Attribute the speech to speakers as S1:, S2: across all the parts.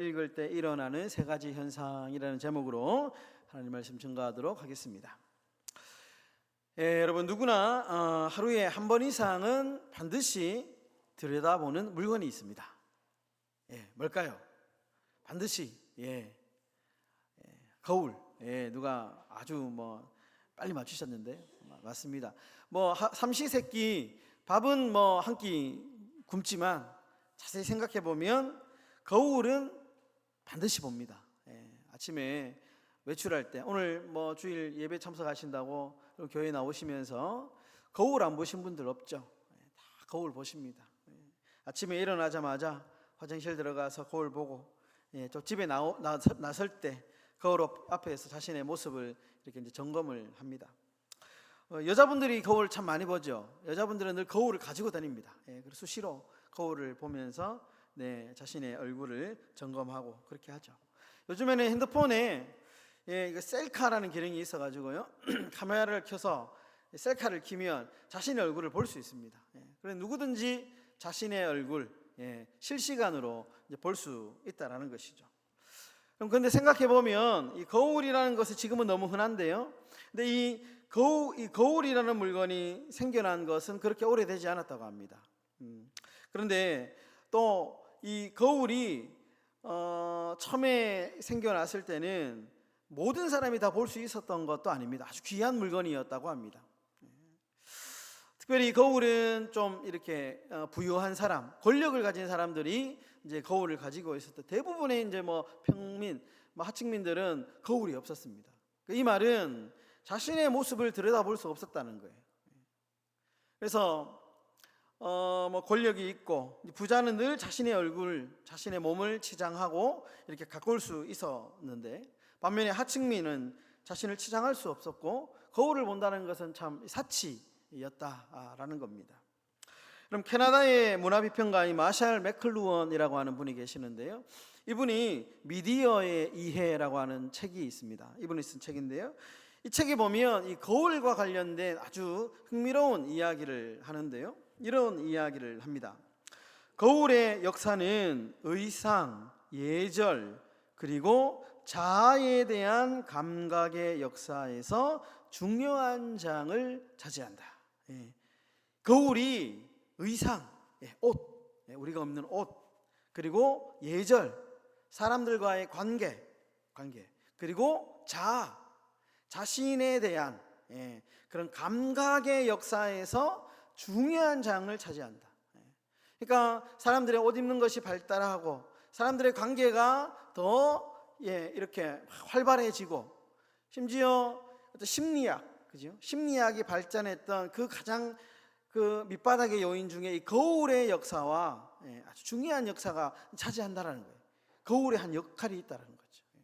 S1: 읽을 때 일어나는 세 가지 현상이라는 제목으로 하나님 말씀 증거하도록 하겠습니다. 예, 여러분 누구나 어, 하루에 한 번 이상은 반드시 들여다보는 물건이 있습니다. 예, 뭘까요? 반드시 예, 예, 거울. 예, 누가 아주 뭐 빨리 맞추셨는데 맞습니다. 뭐 하- 삼시세끼 밥은 뭐 한 끼 굶지만 자세히 생각해 보면 거울은 반드시 봅니다. 예, 아침에 외출할 때 오늘 뭐 주일 예배 참석하신다고 교회 나오시면서 거울 안 보신 분들 없죠? 예, 다 거울 보십니다. 예, 아침에 일어나자마자 화장실 들어가서 거울 보고 예, 또 집에 나오, 나, 나설 때 거울 앞- 앞에서 자신의 모습을 이렇게 이제 점검을 합니다. 어, 여자분들이 거울 참 많이 보죠. 여자분들은 늘 거울을 가지고 다닙니다. 예, 수시로 거울을 보면서 네, 자신의 얼굴을 점검하고 그렇게 하죠. 요즘에는 핸드폰에 예, 셀카라는 기능이 있어가지고요. 카메라를 켜서 셀카를 키면 자신의 얼굴을 볼 수 있습니다. 예, 그래 누구든지 자신의 얼굴 예, 실시간으로 볼 수 있다라는 것이죠. 그럼 근데 생각해 보면 이 거울이라는 것이 지금은 너무 흔한데요. 근데 이 거울, 이 거울이라는 물건이 생겨난 것은 그렇게 오래되지 않았다고 합니다. 음, 그런데 또 이 거울이 어, 처음에 생겨났을 때는 모든 사람이 다 볼 수 있었던 것도 아닙니다. 아주 귀한 물건이었다고 합니다. 예. 특별히 이 거울은 좀 이렇게 어, 부유한 사람, 권력을 가진 사람들이 이제 거울을 가지고 있었다. 대부분의 이제 뭐 평민, 뭐 하층민들은 거울이 없었습니다. 이 말은 자신의 모습을 들여다볼 수 없었다는 거예요. 그래서 어 뭐 권력이 있고 부자는 늘 자신의 얼굴, 자신의 몸을 치장하고 이렇게 가꿀 수 있었는데 반면에 하층민은 자신을 치장할 수 없었고 거울을 본다는 것은 참 사치였다라는 겁니다. 그럼 캐나다의 문화비평가인 마샬 맥클루언이라고 하는 분이 계시는데요. 이분이 미디어의 이해라고 하는 책이 있습니다. 이분이 쓴 책인데요. 이 책에 보면 이 거울과 관련된 아주 흥미로운 이야기를 하는데요. 이런 이야기를 합니다. 거울의 역사는 의상, 예절, 그리고 자아에 대한 감각의 역사에서 중요한 장을 차지한다. 예. 거울이 의상, 예, 옷, 예, 우리가 없는 옷, 그리고 예절, 사람들과의 관계, 관계, 그리고 자아, 자신에 대한 예, 그런 감각의 역사에서 중요한 장을 차지한다. 예. 그러니까 사람들의 옷 입는 것이 발달하고 사람들의 관계가 더 예, 이렇게 활발해지고 심지어 어떤 심리학, 그죠? 심리학이 발전했던 그 가장 그 밑바닥의 요인 중에 이 거울의 역사와 예, 아주 중요한 역사가 차지한다라는 거예요. 거울의 한 역할이 있다는 거죠. 예.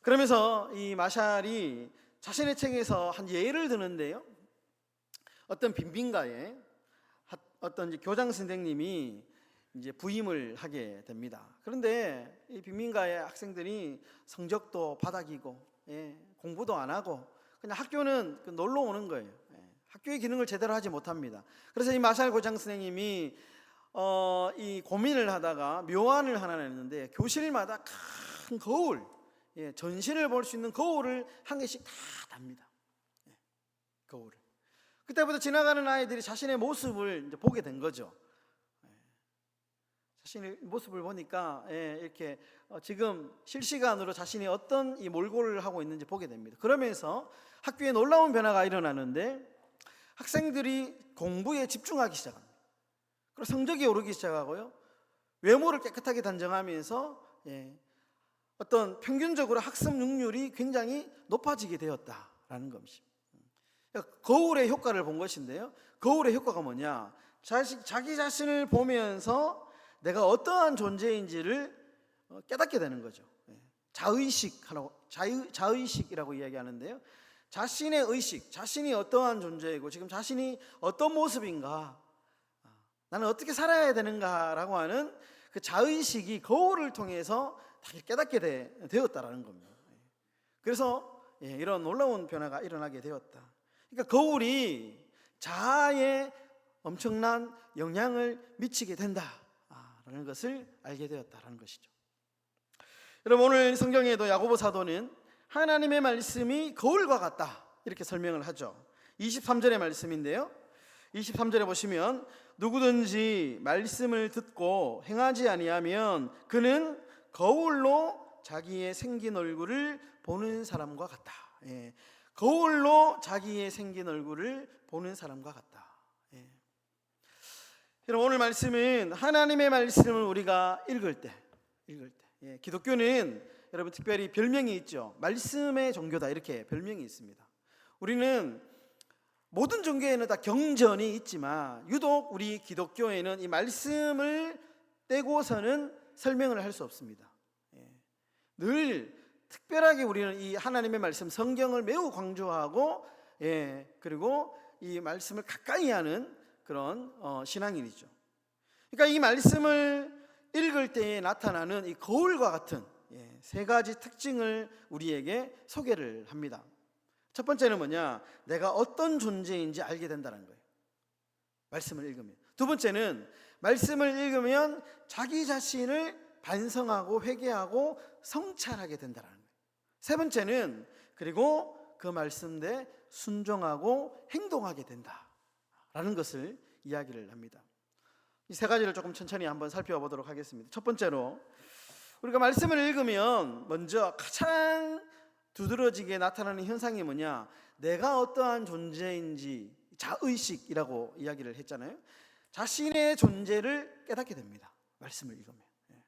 S1: 그러면서 이 마샬이 자신의 책에서 한 예를 드는데요. 어떤 빈빈가에 하- 어떤 이제 교장 선생님이 이제 부임을 하게 됩니다. 그런데 이 빈민가의 학생들이 성적도 바닥이고 예, 공부도 안 하고 그냥 학교는 그 놀러 오는 거예요. 예, 학교의 기능을 제대로 하지 못합니다. 그래서 이 마샬 고장 선생님이 어, 이 고민을 하다가 묘안을 하나 냈는데 교실마다 큰 거울, 예, 전신을 볼수 있는 거울을 한 개씩 다 답니다. 예, 거울을. 그때부터 지나가는 아이들이 자신의 모습을 이제 보게 된 거죠. 예. 자신의 모습을 보니까 예, 이렇게 어, 지금 실시간으로 자신이 어떤 이 몰골을 하고 있는지 보게 됩니다. 그러면서 학교에 놀라운 변화가 일어나는데 학생들이 공부에 집중하기 시작합니다. 그리고 성적이 오르기 시작하고요. 외모를 깨끗하게 단정하면서 예, 어떤 평균적으로 학습 능률이 굉장히 높아지게 되었다라는 것입니다. 그러니까 거울의 효과를 본 것인데요. 거울의 효과가 뭐냐? 자시, 자기 자신을 보면서 내가 어떠한 존재인지를 어, 깨닫게 되는 거죠. 예. 자의식하라고 자의, 자의식이라고 이야기하는데요. 자신의 의식, 자신이 어떠한 존재이고 지금 자신이 어떤 모습인가, 아, 나는 어떻게 살아야 되는가라고 하는 그 자의식이 거울을 통해서 다 깨닫게 되, 되었다라는 겁니다. 예. 그래서 예, 이런 놀라운 변화가 일어나게 되었다. 그러니까 거울이 자아에 엄청난 영향을 미치게 된다라는 라는 것을 알게 되었다라는 것이죠. 여러분 오늘 성경에도 야고보 사도는 하나님의 말씀이 거울과 같다 이렇게 설명을 하죠. 23절의 말씀인데요. 23절에 보시면 누구든지 말씀을 듣고 행하지 아니하면 그는 거울로 자기의 생긴 얼굴을 보는 사람과 같다. 예. 거울로 자기의 생긴 얼굴을 보는 사람과 같다. 예. 여러분 오늘 말씀은 하나님의 말씀을 우리가 읽을 때, 읽을 때, 예. 기독교는 여러분 특별히 별명이 있죠. 말씀의 종교다 이렇게 별명이 있습니다. 우리는 모든 종교에는 다 경전이 있지만 유독 우리 기독교에는 이 말씀을 떼고서는 설명을 할 수 없습니다. 예. 늘 특별하게 우리는 이 하나님의 말씀 성경을 매우 강조하고 예 그리고 이 말씀을 가까이 하는 그런 어, 신앙인이죠. 그러니까 이 말씀을 읽을 때에 나타나는 이 거울과 같은 예, 세 가지 특징을 우리에게 소개를 합니다. 첫 번째는 뭐냐? 내가 어떤 존재인지 알게 된다는 거예요. 말씀을 읽으면. 두 번째는 말씀을 읽으면 자기 자신을 반성하고 회개하고 성찰하게 된다는 거예요. 세 번째는 그리고 그 말씀대 순종하고 행동하게 된다라는 것을 이야기를 합니다. 이 세 가지를 조금 천천히 한번 살펴보도록 하겠습니다. 첫 번째로 우리가 말씀을 읽으면 먼저 가장 두드러지게 나타나는 현상이 뭐냐? 내가 어떠한 존재인지 자의식이라고 이야기를 했잖아요. 자신의 존재를 깨닫게 됩니다. 말씀을 읽으면. 예.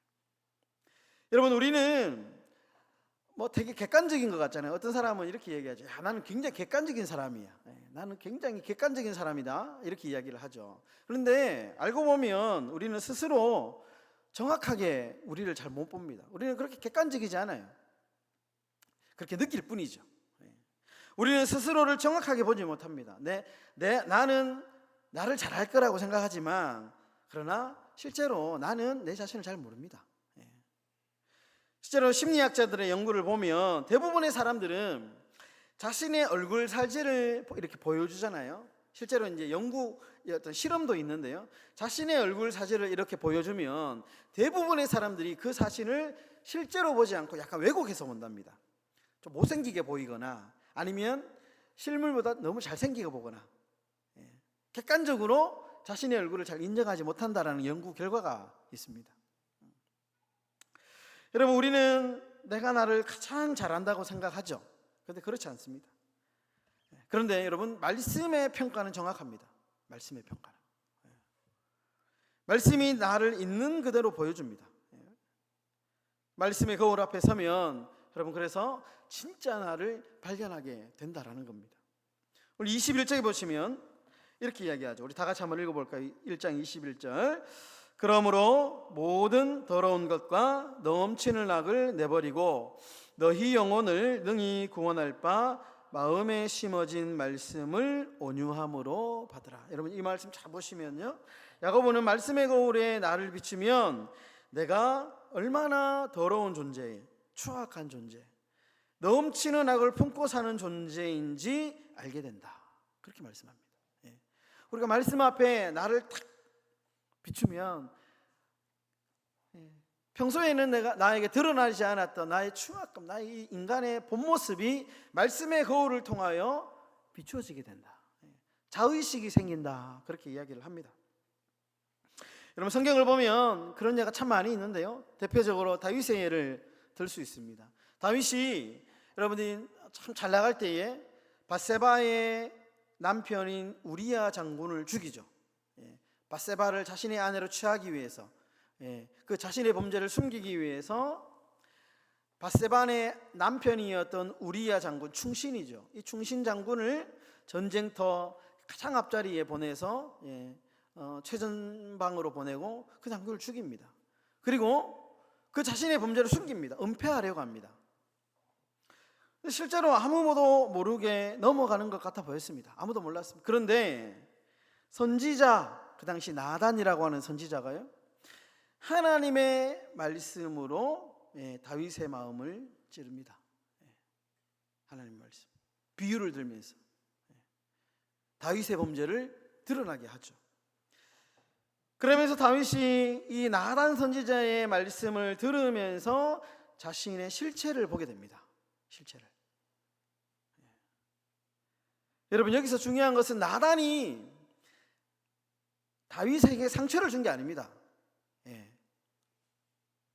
S1: 여러분 우리는 뭐 되게 객관적인 것 같잖아요. 어떤 사람은 이렇게 얘기하죠. 야, 나는 굉장히 객관적인 사람이야. 예, 나는 굉장히 객관적인 사람이다. 이렇게 이야기를 하죠. 그런데 알고 보면 우리는 스스로 정확하게 우리를 잘 못 봅니다. 우리는 그렇게 객관적이지 않아요. 그렇게 느낄 뿐이죠. 예. 우리는 스스로를 정확하게 보지 못합니다. 내, 내, 나는 나를 잘할 거라고 생각하지만, 그러나 실제로 나는 내 자신을 잘 모릅니다. 예. 실제로 심리학자들의 연구를 보면 대부분의 사람들은 자신의 얼굴 사진을 이렇게 보여주잖아요. 실제로 이제 연구 어떤 실험도 있는데요. 자신의 얼굴 사진을 이렇게 보여주면 대부분의 사람들이 그 사진을 실제로 보지 않고 약간 왜곡해서 본답니다. 좀 못생기게 보이거나 아니면 실물보다 너무 잘생기게 보거나 예. 객관적으로 자신의 얼굴을 잘 인정하지 못한다라는 연구 결과가 있습니다. 여러분 우리는 내가 나를 가장 잘한다고 생각하죠. 그런데 그렇지 않습니다. 예. 그런데 여러분 말씀의 평가는 정확합니다. 말씀의 평가는 예. 말씀이 나를 있는 그대로 보여줍니다. 말씀의 거울 앞에 서면 여러분 그래서 진짜 나를 발견하게 된다라는 겁니다. 우리 21절에 보시면 이렇게 이야기하죠. 우리 다 같이 한번 읽어볼까요? 1장 21절. 그러므로 모든 더러운 것과 넘치는 악을 내버리고 너희 영혼을 능히 구원할 바 마음에 심어진 말씀을 온유함으로 받으라. 여러분 이 말씀 잘 보시면요. 야고보는 말씀의 거울에 나를 비추면 내가 얼마나 더러운 존재, 추악한 존재, 넘치는 악을 품고 사는 존재인지 알게 된다. 그렇게 말씀합니다. 예. 우리가 말씀 앞에 나를 탁 비추면 예. 평소에는 내가 나에게 드러나지 않았던 나의 추악감, 나의 인간의 본 모습이 말씀의 거울을 통하여 비추어지게 된다. 예. 자의식이 생긴다. 그렇게 이야기를 합니다. 여러분 성경을 보면 그런 예가 참 많이 있는데요. 대표적으로 다윗의 예를 들 수 있습니다. 다윗이 여러분이 참 잘 나갈 때에 바세바의 남편인 우리야 장군을 죽이죠. 예, 바세바를 자신의 아내로 취하기 위해서 예, 그 자신의 범죄를 숨기기 위해서 바세바의 남편이었던 우리야 장군 충신이죠. 이 충신 장군을 전쟁터 가장 앞자리에 보내서 예, 어, 최전방으로 보내고 그 장군을 죽입니다. 그리고 그 자신의 범죄를 숨깁니다. 은폐하려고 합니다. 실제로 아무도 모르게 넘어가는 것 같아 보였습니다. 아무도 몰랐습니다. 그런데 선지자 그 당시 나단이라고 하는 선지자가요. 하나님의 말씀으로 예, 다윗의 마음을 찌릅니다. 예, 하나님 말씀. 비유를 들면서 예, 다윗의 범죄를 드러나게 하죠. 그러면서 다윗이 이 나단 선지자의 말씀을 들으면서 자신의 실체를 보게 됩니다. 실체를. 예. 여러분 여기서 중요한 것은 나단이 다윗에게 상처를 준 게 아닙니다. 예.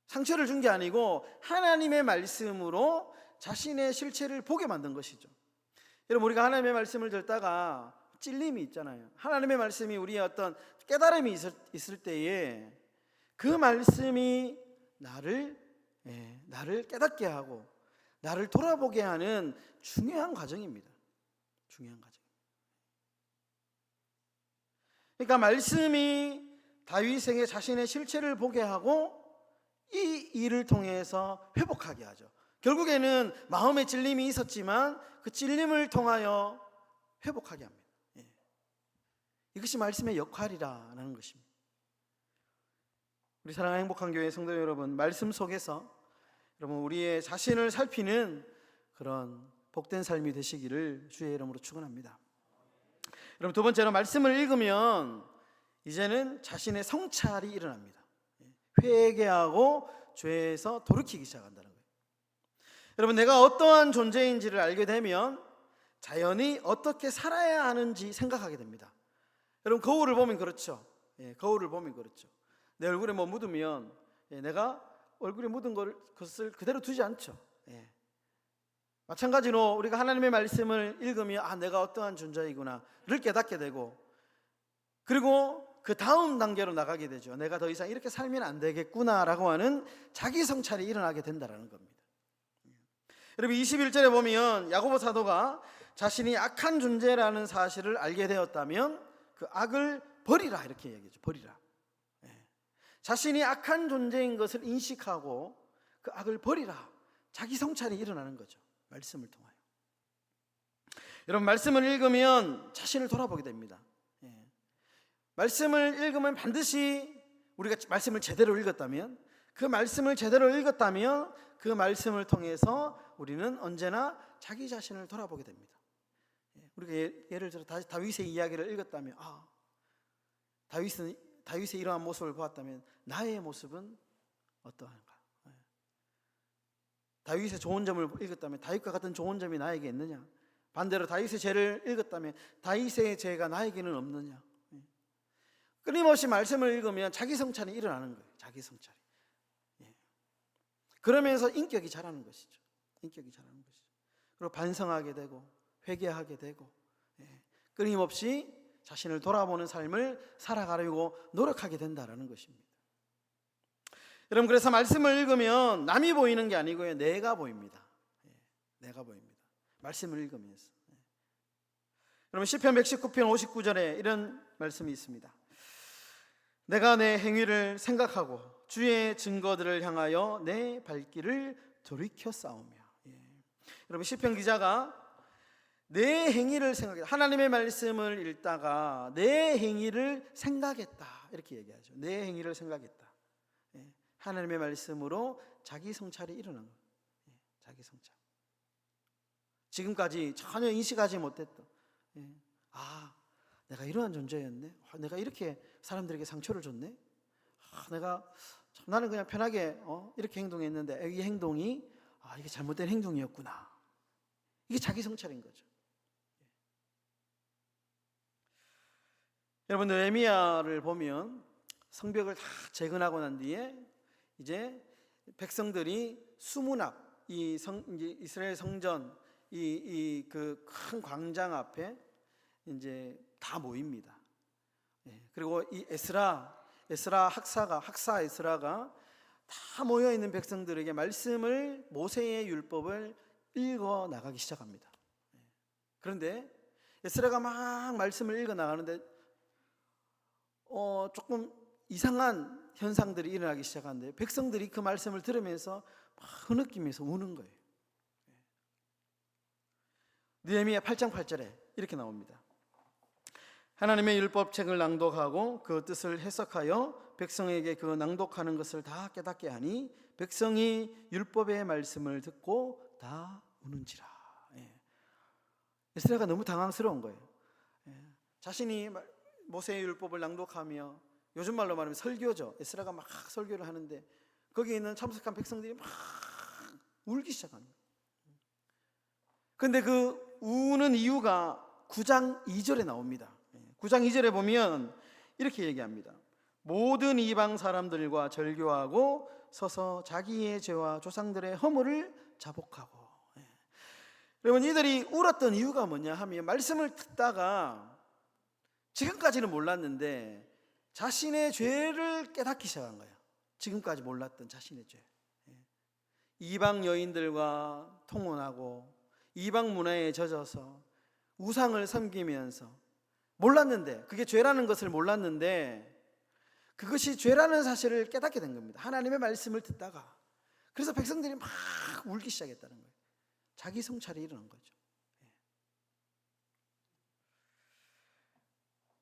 S1: 상처를 준 게 아니고 하나님의 말씀으로 자신의 실체를 보게 만든 것이죠. 여러분 우리가 하나님의 말씀을 듣다가 찔림이 있잖아요. 하나님의 말씀이 우리의 어떤 깨달음이 있을, 있을 때에 그 말씀이 나를 예, 나를 깨닫게 하고 나를 돌아보게 하는 중요한 과정입니다. 중요한 과정. 그러니까 말씀이 다윗에게 자신의 실체를 보게 하고 이 일을 통해서 회복하게 하죠. 결국에는 마음의 찔림이 있었지만 그 찔림을 통하여 회복하게 합니다. 예. 이것이 말씀의 역할이라는 것입니다. 우리 사랑하는 행복한 교회 성도 여러분, 말씀 속에서 여러분 우리의 자신을 살피는 그런 복된 삶이 되시기를 주의 이름으로 축원합니다. 여러분 두 번째로 말씀을 읽으면 이제는 자신의 성찰이 일어납니다. 예. 회개하고 죄에서 돌이키기 시작한다는 거예요. 여러분 내가 어떠한 존재인지를 알게 되면 자연히 어떻게 살아야 하는지 생각하게 됩니다. 여러분 거울을 보면 그렇죠. 예, 거울을 보면 그렇죠. 내 얼굴에 뭐 묻으면 예, 내가 얼굴에 묻은 걸- 것을 그대로 두지 않죠. 예. 마찬가지로 우리가 하나님의 말씀을 읽으면 아 내가 어떠한 존재이구나를 깨닫게 되고 그리고 그 다음 단계로 나가게 되죠. 내가 더 이상 이렇게 살면 안 되겠구나라고 하는 자기 성찰이 일어나게 된다라는 겁니다. 여러분 21절에 보면 야고보 사도가 자신이 악한 존재라는 사실을 알게 되었다면 그 악을 버리라 이렇게 얘기죠. 버리라. 예. 자신이 악한 존재인 것을 인식하고 그 악을 버리라. 자기 성찰이 일어나는 거죠. 말씀을 통하여. 여러분 말씀을 읽으면 자신을 돌아보게 됩니다. 예. 말씀을 읽으면 반드시 우리가 말씀을 제대로 읽었다면 그 말씀을 제대로 읽었다면 그 말씀을 통해서 우리는 언제나 자기 자신을 돌아보게 됩니다. 예. 우리가 예- 예를 들어 다- 다윗의 이야기를 읽었다면 아 다윗은 다윗의 이러한 모습을 보았다면 나의 모습은 어떠한가? 예. 다윗의 좋은 점을 읽었다면 다윗과 같은 좋은 점이 나에게 있느냐? 반대로 다윗의 죄를 읽었다면 다윗의 죄가 나에게는 없느냐? 예. 끊임없이 말씀을 읽으면 자기 성찰이 일어나는 거예요. 자기 성찰이. 예. 그러면서 인격이 자라는 것이죠. 인격이 자라는 것이죠. 그리고 반성하게 되고 회개하게 되고 예. 끊임없이 자신을 돌아보는 삶을 살아가려고 노력하게 된다라는 것입니다. 여러분 그래서 말씀을 읽으면 남이 보이는 게 아니고요 내가 보입니다. 예, 내가 보입니다. 말씀을 읽으면서. 예. 여러분 시편 119편 59절에 이런 말씀이 있습니다. 내가 내 행위를 생각하고 주의 증거들을 향하여 내 발길을 돌이켜 싸우며. 예. 여러분 시편 기자가 내 행위를 생각해 하나님의 말씀을 읽다가 내 행위를 생각했다 이렇게 얘기하죠. 내 행위를 생각했다. 예. 하나님의 말씀으로 자기 성찰이 일어난 거예요. 예. 자기 성찰. 지금까지 전혀 인식하지 못했던 예. 아 내가 이러한 존재였네. 아, 내가 이렇게 사람들에게 상처를 줬네. 아, 내가 참 나는 그냥 편하게 어, 이렇게 행동했는데 이 행동이 아 이게 잘못된 행동이었구나. 이게 자기 성찰인 거죠. 여러분 느헤미야를 보면 성벽을 다 재건하고 난 뒤에 이제 백성들이 수문 앞 이 성 이스라엘 성전 이 이 그 큰 광장 앞에 이제 다 모입니다. 예, 그리고 이 에스라 에스라 학사가 학사 에스라가 다 모여 있는 백성들에게 말씀을 모세의 율법을 읽어 나가기 시작합니다. 예, 그런데 에스라가 막 말씀을 읽어 나가는데 어 조금 이상한 현상들이 일어나기 시작하는데 백성들이 그 말씀을 들으면서 막 흐느끼면서 우는 거예요. 느헤미야 8장 8절에 이렇게 나옵니다. 하나님의 율법책을 낭독하고 그 뜻을 해석하여 백성에게 그 낭독하는 것을 다 깨닫게 하니 백성이 율법의 말씀을 듣고 다 우는지라. 예. 에스라가 너무 당황스러운 거예요. 예. 자신이 말- 모세의 율법을 낭독하며 요즘 말로 말하면 설교죠. 에스라가 막 설교를 하는데 거기에 있는 참석한 백성들이 막 울기 시작합니다. 근데 그 우는 이유가 9장 2절에 나옵니다. 9장 2절에 보면 이렇게 얘기합니다. 모든 이방 사람들과 절교하고 서서 자기의 죄와 조상들의 허물을 자복하고 예. 여러분 이들이 울었던 이유가 뭐냐 하면 말씀을 듣다가 지금까지는 몰랐는데 자신의 죄를 깨닫기 시작한 거예요. 지금까지 몰랐던 자신의 죄. 예. 이방 여인들과 통혼하고 이방 문화에 젖어서 우상을 섬기면서 몰랐는데 그게 죄라는 것을 몰랐는데 그것이 죄라는 사실을 깨닫게 된 겁니다. 하나님의 말씀을 듣다가 그래서 백성들이 막 울기 시작했다는 거예요. 자기 성찰이 일어난 거죠.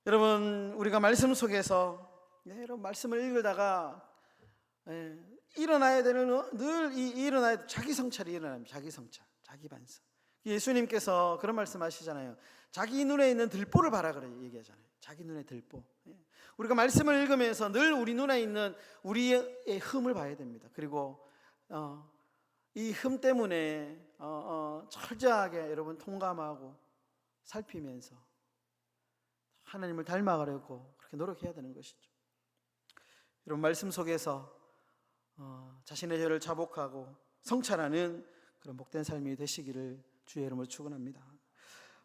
S1: 여러분 우리가 말씀 속에서 예, 여러분 말씀을 읽다가 예, 일어나야 되는 어, 늘이 일어나야 돼. 자기 성찰이 일어납니다. 자기 성찰, 자기 반성. 예수님께서 그런 말씀하시잖아요. 자기 눈에 있는 들보를 봐라 그래 얘기하잖아요. 자기 눈에 들보. 예. 우리가 말씀을 읽으면서 늘 우리 눈에 있는 우리의 흠을 봐야 됩니다. 그리고 어, 이흠 때문에 어, 어, 철저하게 여러분 통감하고 살피면서 하나님을 닮아가려고 그렇게 노력해야 되는 것이죠. 여러분 말씀 속에서 어, 자신의 죄를 자복하고 성찰하는 그런 복된 삶이 되시기를 주의 이름으로 축원합니다.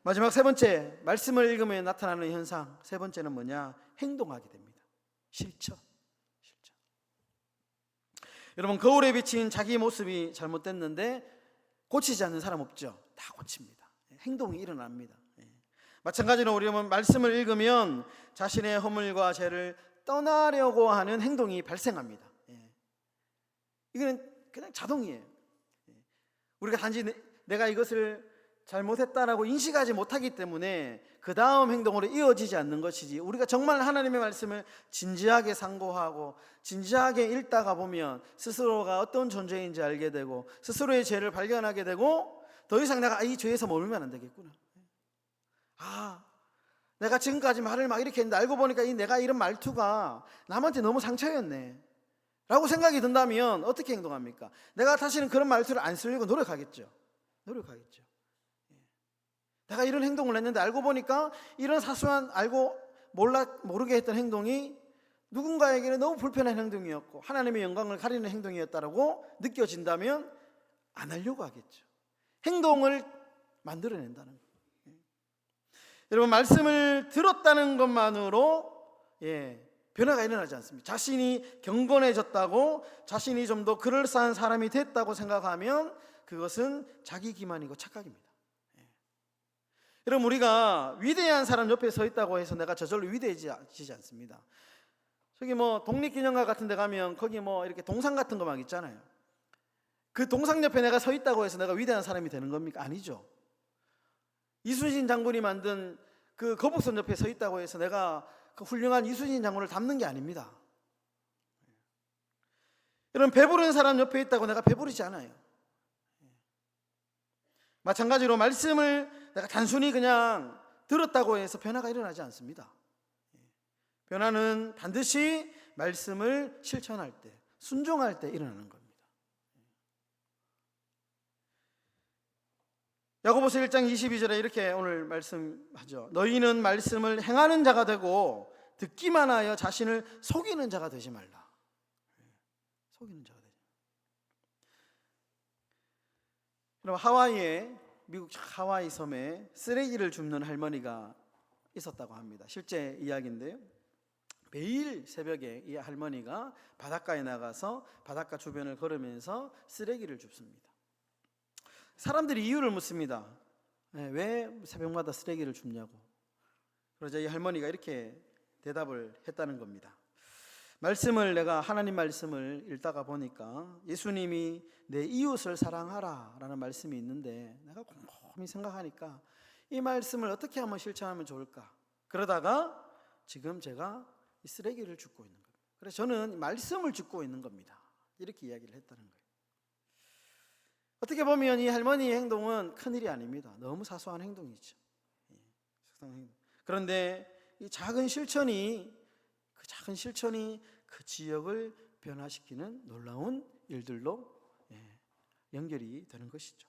S1: 마지막 세 번째 말씀을 읽으면 나타나는 현상 세 번째는 뭐냐 행동하게 됩니다. 실천. 여러분 거울에 비친 자기 모습이 잘못됐는데 고치지 않는 사람 없죠. 다 고칩니다. 행동이 일어납니다. 예. 마찬가지로 우리는 말씀을 읽으면 자신의 허물과 죄를 떠나려고 하는 행동이 발생합니다. 예. 이거는 그냥 자동이에요. 예. 우리가 단지 내- 내가 이것을 잘못했다라고 인식하지 못하기 때문에 그 다음 행동으로 이어지지 않는 것이지 우리가 정말 하나님의 말씀을 진지하게 상고하고 진지하게 읽다가 보면 스스로가 어떤 존재인지 알게 되고 스스로의 죄를 발견하게 되고 더 이상 내가 이 죄에서 머물면 안 되겠구나. 아, 내가 지금까지 말을 막 이렇게 했는데 알고 보니까 이 내가 이런 말투가 남한테 너무 상처였네. 라고 생각이 든다면 어떻게 행동합니까? 내가 다시는 그런 말투를 안 쓰려고 노력하겠죠. 노력하겠죠. 예. 내가 이런 행동을 했는데 알고 보니까 이런 사소한 알고 몰라 모르게 했던 행동이 누군가에게는 너무 불편한 행동이었고 하나님의 영광을 가리는 행동이었다라고 느껴진다면 안 하려고 하겠죠. 행동을 만들어낸다는 거. 예. 여러분 말씀을 들었다는 것만으로 예, 변화가 일어나지 않습니다. 자신이 경건해졌다고 자신이 좀 더 그럴싸한 사람이 됐다고 생각하면 그것은 자기 기만이고 착각입니다. 예. 여러분 우리가 위대한 사람 옆에 서 있다고 해서 내가 저절로 위대해지지 않습니다. 저기 뭐 독립기념관 같은 데 가면 거기 뭐 이렇게 동상 같은 거 막 있잖아요. 그 동상 옆에 내가 서 있다고 해서 내가 위대한 사람이 되는 겁니까? 아니죠. 이순신 장군이 만든 그 거북선 옆에 서 있다고 해서 내가 그 훌륭한 이순신 장군을 닮는 게 아닙니다. 이런 배부른 사람 옆에 있다고 내가 배부르지 않아요. 마찬가지로 말씀을 내가 단순히 그냥 들었다고 해서 변화가 일어나지 않습니다. 변화는 반드시 말씀을 실천할 때, 순종할 때 일어나는 겁니다. 야고보서 1장 22절에 이렇게 오늘 말씀하죠. 너희는 말씀을 행하는 자가 되고 듣기만 하여 자신을 속이는 자가 되지 말라. 속이는 자가 되지. 여러분 하와이에 미국 하와이 섬에 쓰레기를 줍는 할머니가 있었다고 합니다. 실제 이야기인데요. 매일 새벽에 이 할머니가 바닷가에 나가서 바닷가 주변을 걸으면서 쓰레기를 줍습니다. 사람들이 이유를 묻습니다. 네, 왜 새벽마다 쓰레기를 줍냐고. 그러자 이 할머니가 이렇게 대답을 했다는 겁니다. 말씀을 내가 하나님 말씀을 읽다가 보니까 예수님이 내 이웃을 사랑하라라는 말씀이 있는데 내가 곰곰이 생각하니까 이 말씀을 어떻게 하면 실천하면 좋을까? 그러다가 지금 제가 이 쓰레기를 줍고 있는 겁니다. 그래서 저는 말씀을 줍고 있는 겁니다. 이렇게 이야기를 했다는 거예요. 어떻게 보면 이 할머니의 행동은 큰 일이 아닙니다. 너무 사소한 행동이죠. 예. 그런데 이 작은 실천이 그 작은 실천이 그 지역을 변화시키는 놀라운 일들로 예, 연결이 되는 것이죠.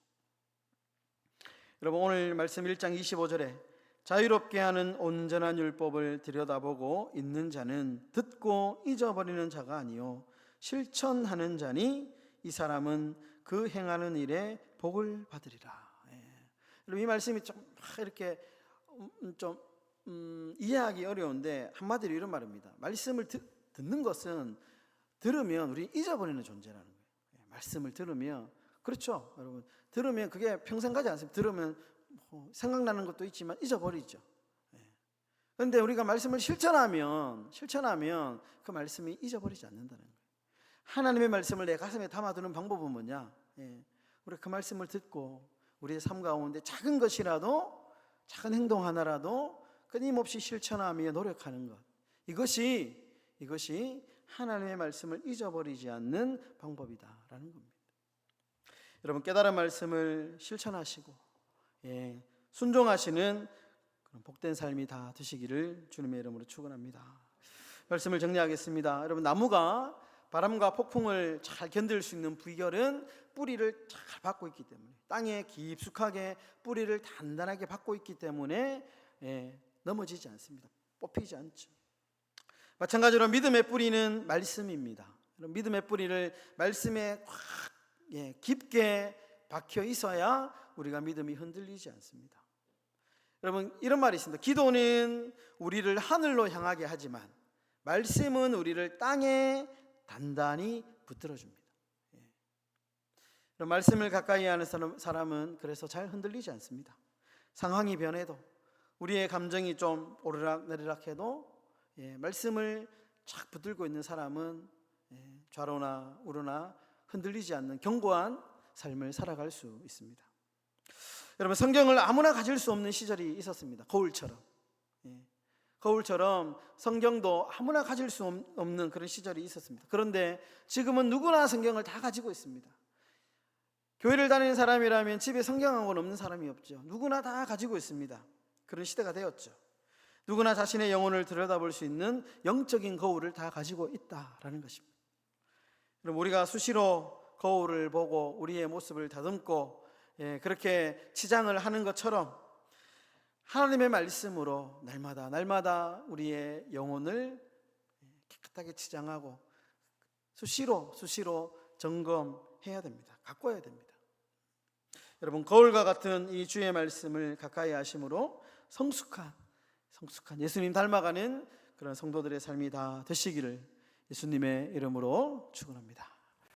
S1: 여러분 오늘 말씀 1장 25절에 자유롭게 하는 온전한 율법을 들여다보고 있는 자는 듣고 잊어버리는 자가 아니요 실천하는 자니 이 사람은 그 행하는 일에 복을 받으리라. 예. 이 말씀이 좀 이렇게 음, 좀 음, 이해하기 어려운데 한마디로 이런 말입니다. 말씀을 듣, 듣는 것은 들으면 우리 잊어버리는 존재라는 거예요. 예, 말씀을 들으면 그렇죠, 여러분. 들으면 그게 평생 가지 않습니다. 들으면 뭐 생각나는 것도 있지만 잊어버리죠. 그런데 우리가 말씀을 실천하면 실천하면 그 말씀이 잊어버리지 않는다는 거예요. 하나님의 말씀을 내 가슴에 담아두는 방법은 뭐냐? 예, 우리 그 말씀을 듣고 우리의 삶 가운데 작은 것이라도 작은 행동 하나라도 끊임없이 실천하며 노력하는 것 이것이 이것이 하나님의 말씀을 잊어버리지 않는 방법이다라는 겁니다. 여러분 깨달은 말씀을 실천하시고 예, 순종하시는 그런 복된 삶이 다 되시기를 주님의 이름으로 축원합니다. 말씀을 정리하겠습니다. 여러분 나무가 바람과 폭풍을 잘 견딜 수 있는 비결은 뿌리를 잘 받고 있기 때문에 땅에 깊숙하게 뿌리를 단단하게 받고 있기 때문에 예, 넘어지지 않습니다. 뽑히지 않죠. 마찬가지로 믿음의 뿌리는 말씀입니다. 믿음의 뿌리를 말씀에 확 예, 깊게 박혀 있어야 우리가 믿음이 흔들리지 않습니다. 여러분 이런 말이 있습니다. 기도는 우리를 하늘로 향하게 하지만 말씀은 우리를 땅에 단단히 붙들어 줍니다. 예. 말씀을 가까이 하는 사람은 그래서 잘 흔들리지 않습니다. 상황이 변해도 우리의 감정이 좀 오르락 내리락 해도 예, 말씀을 착 붙들고 있는 사람은 예, 좌로나 우로나 흔들리지 않는 견고한 삶을 살아갈 수 있습니다. 여러분 성경을 아무나 가질 수 없는 시절이 있었습니다. 거울처럼. 예. 거울처럼 성경도 아무나 가질 수 없는 그런 시절이 있었습니다. 그런데 지금은 누구나 성경을 다 가지고 있습니다. 교회를 다니는 사람이라면 집에 성경 한권 없는 사람이 없죠. 누구나 다 가지고 있습니다. 그런 시대가 되었죠. 누구나 자신의 영혼을 들여다볼 수 있는 영적인 거울을 다 가지고 있다라는 것입니다. 그럼 우리가 수시로 거울을 보고 우리의 모습을 다듬고 예, 그렇게 치장을 하는 것처럼 하나님의 말씀으로 날마다 날마다 우리의 영혼을 깨끗하게 치장하고 수시로 수시로 점검해야 됩니다. 가꿔야 됩니다. 여러분 거울과 같은 이 주의 말씀을 가까이 하심으로 성숙한 성숙한 예수님 닮아가는 그런 성도들의 삶이 다 되시기를 예수님의 이름으로 축원합니다.